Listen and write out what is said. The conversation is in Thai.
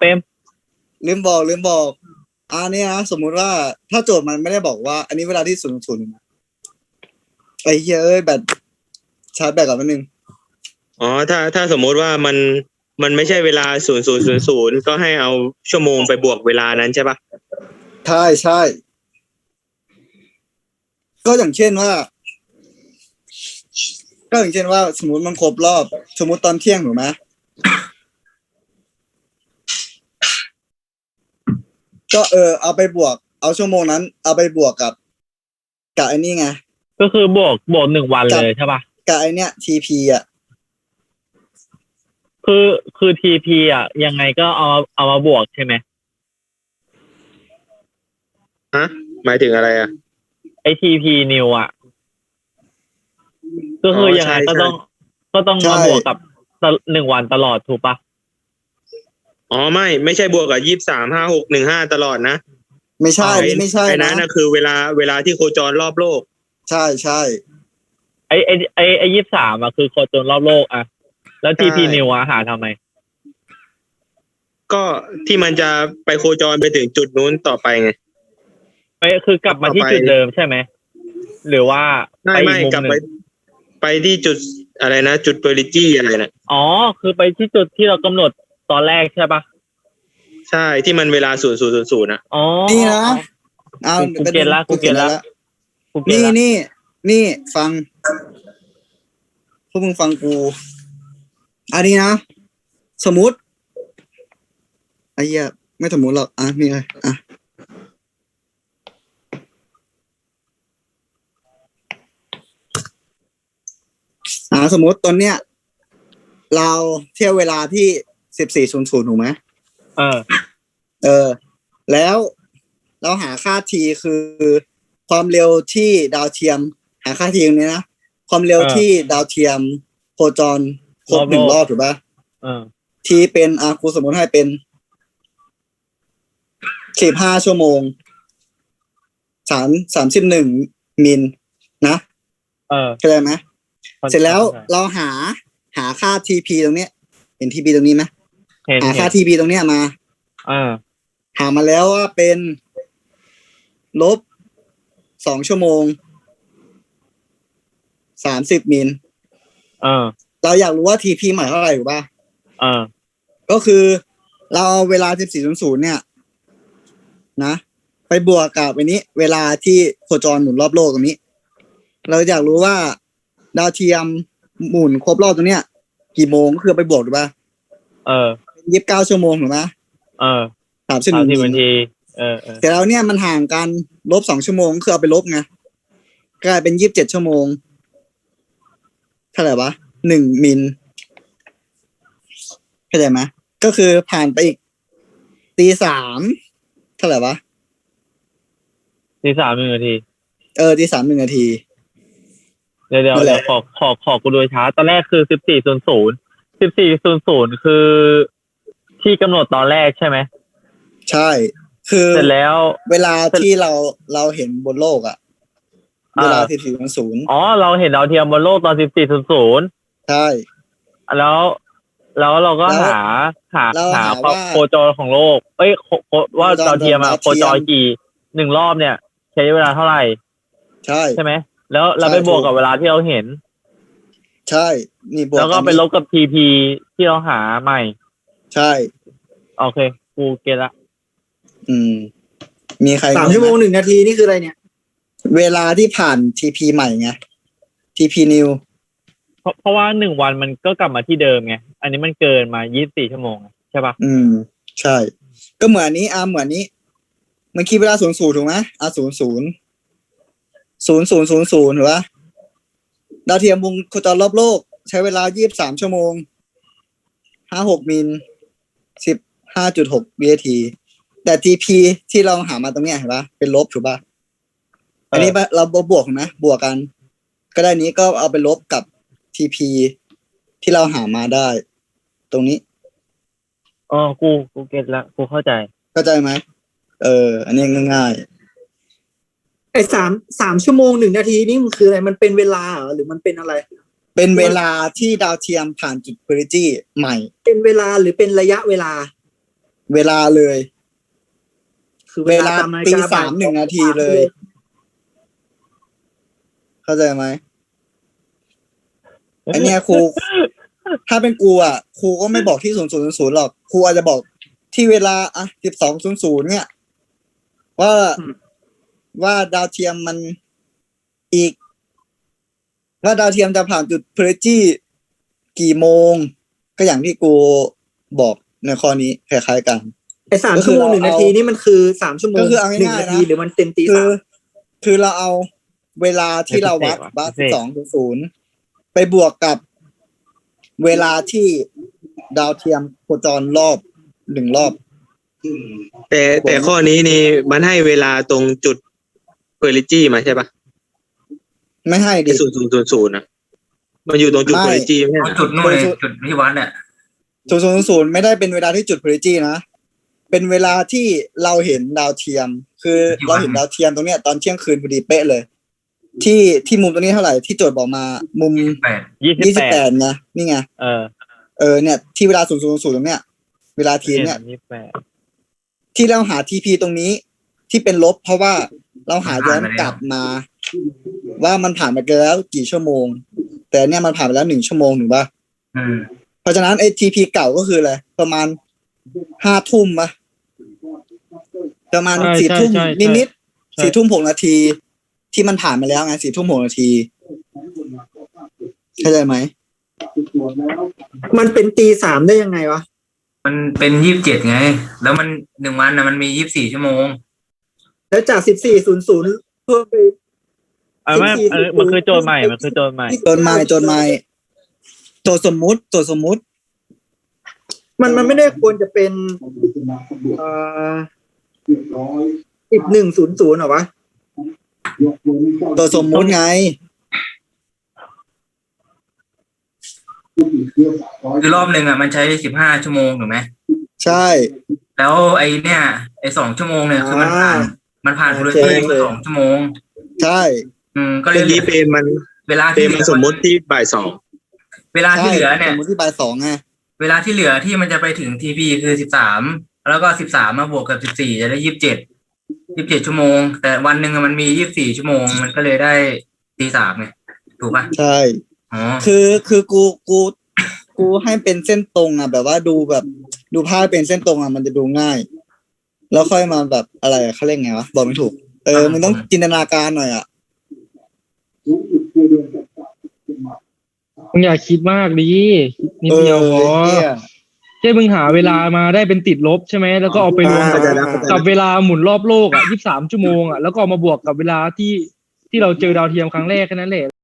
เปรมลืมบอกลืมบอกอันนี้นะสมมุติว่าถ้าโจทย์มันไม่ได้บอกว่า อันนี้เวลาที่ศูนย์ศูนย์นะไอ้เหี้ยเอ้ยแบตชาร์จแบตก่อนแป๊บนึงอ๋อถ้าถ้าสมมุติว่ามันมันไม่ใช่เวลาศูนย์ศูนย์ศูนย์ศูนย์ก็ให้เอาชั่วโมงไปบวกเวลานั้นใช่ปะใช่ใช่ ก็อย่างเช่นว่า ก็อย่างเช่นว่า สมมติมันครบรอบ สมมติตอนเที่ยงถูกไหม ก็เออเอาไปบวก เอาชั่วโมงนั้น เอาไปบวกกับกับไอ้นี่ไงก็คือบวกบวกหนึ่งวันเลยใช่ปะกับไอ้เนี้ย TP อะคือคือทีพีอะ ยังไงก็เอาเอามาบวกใช่ไหมฮะหมายถึงอะไรอะ ไอทีพีนิวอะ ก็คืออยังไงใช่ก็ใช่ต้องก็ต้องใช่มาบวกกับตะหนึ่งวันตลอดถูกปะ อ๋อไม่ไม่ใช่บวกกับยี่สิบสามห้าหกหนึ่งห้าตลอดนะไม่ใช่อันนี้ไม่ใช่ไอ้นะนั้นนะคือเวลาเวลาที่โคจรรอบโลก ใช่ใช่ ไอไอไอไอยี่สามอะคือโคจรรอบโลกอะ แล้วทีพีใช่ นิวอะหาทำไม ก็ที่มันจะไปโคจรไปถึงจุดนู้นต่อไปไง ไปคือกลับมาที่ต่อไป จุดเดิมใช่ไหม หรือว่าไม่ไปอีไม่กมุมกลับหไป นึ่งไปที่จุดอะไรนะ จุดเปอริจี้อะไรนะอ๋อ คือไปที่จุดที่เรากำหนด ตอนแรกใช่ปะใช่ที่มันเวลาศูนย์ศูนย์ศูนย์ศูนย์นะอ๋อ นี่นะเอากูเก็ตละกูเก็ตละ กูเก็ตนี่ละนี่นี่ฟังพวกมึงฟังกู อันนี้นะ สมมติไอ้เหี้ยไม่สมมติหรอกอะนี่เลยอะอ่าสมมติตอนเนี้ย เราเที่ยวเวลาที่ สิบสี่ศูนย์ศูนย์ถูกไหมเออ เออ แล้วเราหาค่าทีคือ ความเร็วที่ดาวเทียม หาค่าทีตรงนี้นะความเร็วอ่าที่ดาวเทียมโคจรครบรอบโลกหนึ่งรอบถูกปะเออทีเป็นอาครูสมมติให้เป็นสิบห้าชั่วโมงสามสามสิบหนึ่งมิลนะเออเข้าใจไหมเสร็จแล้วเราหาหาค่าทีพีตรงเนี้ย เห็นทีพีตรงนี้ไหมเห็นหาเห็ค่านทีพีตรงเนี้ยมา เออ หามาแล้วว่าเป็น ลบสองชั่วโมงสามสิบมิลเออ เราอยากรู้ว่าทีพีใหม่เท่าไหร่ถูกป่ะเออ ก็คือเราเอาเวลาสิบสี่ศูนย์ศูนย์เนี่ย นะ ไปบวกกับอันนี้ เวลาที่โคจรหมุนรอบโลกตรงนี้ เราอยากรู้ว่า ดาวเทียมหมุนครบรอบตรงเนี้ย กี่โมงก็คือไปบวกถูกป่ะ เออ ยี่สิบเก้าชั่วโมงถูกไหมเออสามสิบหสามนึ่งสิบมินาลทีเออเออแต่แล้วเนี่ยมันห่างกันลบสองชั่วโมงคือเอาไปลบไงกลายเป็นยี่สิบเจ็ดชั่วโมงเท่าไหร่วะหนึ่งมิลเข้าใจไหมก็คือผ่านไปอีกตีสามเท่าไหร่วะที่สามหนึ่งนาที เออตีสามหนึ่งนาที เดี๋ยวเดี๋ยวนั่นแหเดี๋ละยวขอขอขอกูดูช้า ตอนแรกคือสิบสี่ศูนย์ศูนย์สิบสี่ศูนย์ศูนย์คือ ที่กำหนดตอนแรกใช่ไหมใช่ คือเสร็จแล้ว เวลาที่เราเราเห็นบนโลกอะอ่าเวลาที่สี่ศูนย์อ๋อ เราเห็นดาวเทียมบนโลกตอนสิบสี่ศูนย์ศูนย์ใช่ แล้วแล้วเราก็แล้วหาหาเราหาหาว่าโคจรของโลก เอ้ยโคโคว่าโคจรดาวเทียมอะดาวโคเทียมจรกี่หนึ่งรอบเนี่ย ใช้เวลาเท่าไหร่ ใช่ใช่ไหมแล้วเราใช่ไปบวกถูกกับเวลาที่เราเห็น ใช่ นี่บวกแล้วก็นไปนี้ลบกับทีพีที่เราหาใหม่ ใช่ โอเค กูเก็ตละ อืม มีใครสามงไหชั่วโมงหนึ่งนาทีนี่คืออะไรเนี่ย เวลาที่ผ่าน TP ใหม่ไง TP new เพราะเพราะว่าหนึ่งวันมันก็กลับมาที่เดิมไง อันนี้มันเกินมายี่สิบสี่ชั่วโมงไงใช่ปะอืม ใช่ ก็เหมือนอันนี้อ่าเหมือนนี้ มันคิดเวลาศูนย์ศูนย์ถูกไหมอ่าศูนย์ศูนย์ศูนย์ศูนย์ศูนย์ศูนย์ถูกปะดาวเทียมวงโคจรรอบโลก ใช้เวลายี่สิบสามชั่วโมงห้าหกมิล สิบห้าจุดหกวินาที แต่ TP ที่เราหามาตรงเนี้ยเห็นปะเป็นลบถูกปะอันนี้ปะเราบวกนะบวกกัน ก็ได้นี้ก็เอาไปลบกับ TP ที่เราหามาได้ ตรงนี้อ๋อกูกูเก็ตละกูเข้าใจ เข้าใจไหมเออ อันนี้ง่ายไอ้สามสามชั่วโมงหนึ่งนาทีนี่มันคืออะไรมันเป็นเวลาเหรอหรือมันเป็นอะไรๆ เป็นเวลาที่ดาวเทียมผ่านจุด p ริจี้ใหม่ เป็นเวลาหรือเป็นระยะเวลา เวลาเลย คือเวลาตมนาฬิตีกสามหนึ่งนาทีเลย เข้าใจไหมไอเนี้ยครู ถ้าเป็นกูอะครูก็ไม่บอกที่ศูนย์ศูนย์ศูนย์หรอกครูอาจจะบอกที่เวลาอะสิบสองศูนย์ศูนย์เนี่ยว่าว่าดาวเทียมมันอีก ว่าดาวเทียมจะผ่านจุดเพลจี้กี่โมง ก็อย่างที่กูบอกในข้อนี้คล้ายๆกันไอ้สามก็คืชั่อวโมงหนึ่งเรานาเอาทีนี่มันคือสามชั่วโมงก็คือเอาหนึ่งง่ายๆนาทีนะหรือมันเต็มตีคืสาอมคือเราเอาเวลาที่เราวัดวัดสองศูนย์ไปบวกกับเวลาที่ดาวเทียมโคจรรอบหนึ่งรอบ แต่แต่ข้อนี้นี่มันให้เวลาตรงจุดเพอร์ลิจี้มาใช่ปะ ไม่ให้ดิ ศูนย์ศูนย์ศูนย์ศูนย์นะมันอยู่ตรงจุดไม่เพอร์ลิจี้ไม่ใช่เอาเหรอจุดนู่นเลยจุดที่วัดเนี่ยศูนย์ศูนย์ศูนย์ไม่ได้เป็นเวลาที่จุดเพลจีนะ เป็นเวลาที่เราเห็นดาวเทียม คือเราเห็นดาวเทียมตรงเนี้ยตอนเที่ยงคืนพอดีเป๊ะเลย ที่ที่มุมตรงนี้เท่าไหร่ที่โจทย์บอกมามุมแปดยี่สิบยี่สิบแปแปดดไงนี่ไงเออเออเนี่ยที่เวลาศูนย์ศูนย์ศูนย์ตรงเนี้ยเวลาทีเนี่ย ยี่สิบแปดที่เราหาทีพีตรงนี้ที่เป็นลบเพราะว่าเราหาย้อนกลับมา ว่ามันผ่านไปแล้วกี่ชั่วโมง แต่เนี่ยมันผ่านไปแล้วหนึ่งชั่วโมงถูกปะอืมเพราะฉะนั้นไอ้ทีพีเก่าก็คืออะไรประมาณห้าทุ่มปะประมาณใช่สี่ทุ่มใช่ใช่นิดใช่ๆสี่ทุ่มหกนาที ที่มันผ่านมาแล้วไงสี่ทุ่มหกนาทีเข้าใจไหมมันเป็นตีสามได้ยังไงวะมันเป็นยี่สิบเจ็ดไง แล้วมันหนึ่งวันนะมันมียี่สิบสี่ชั่วโมง แล้วจากสิบสี่ศูนย์ศูนย์เพิ่มไป เออไม่เออมันคือโจทย์ใหม่มันคือโจทย์ใหม่ โจนไม้โจนไม้โจทย์สมมุติโจทย์สมมุติ มันมันไม่ได้ควรจะเป็นเอ่อสิบหนึ่งศูนย์ศูนย์หรอวะโจทย์สมมุติไง คือรอบหนึ่งอะมันใช้สิบห้าชั่วโมงถูกไหมใช่ แล้วไอเนี่ยไอสองชั่วโมงเนี่ยคือมันผ่านอ่ามันผ่านโอโปรเคตีโอเค สองชั่วโมง ใช่ อืม ก็เลเมื่ยอกี้เปรมมันเวลาเปรที่มเหลืมันอสมมติที่บ่ายสองเวลาที่เหลือเนี่ย สมมติที่บ่ายสองไงเวลาที่เหลือที่มันจะไปถึงทีพีคือสิบสามแล้วก็สิบสามมาบวกกับสิบสี่จะได้ยี่สิบเจ็ดยี่สิบเจ็ดชั่วโมง แต่วันหนึ่งอะมันมียี่สิบสี่ชั่วโมง มันก็เลยได้ตีสามไงถูกปะใช่ อ๋อคือคือกูกูกูให้เป็นเส้นตรงอะ แบบว่าดูแบบดูภาพเป็นเส้นตรงอะมันจะดูง่าย แล้วค่อยมาแบบอะไรอะเขาเรียกไงวะบอกไม่ถูก เออมึงต้องจินตนาการหน่อยอะ มึงอย่าคิดมากดิคิดนิดเออเดียวพอเนี่ยแค่มึงหาเวลามาได้เป็นติดลบใช่ไหมแล้วก็เอาไปรวมกับเวเข้าใจแล้วกับเวลาหมุนรอบโลกอะยี่สามชั่วโมงอะแล้วก็เอามาบวกกับเวลาที่ที่เราเจอดาวเทียมครั้งแรกแค่นั้นแหละ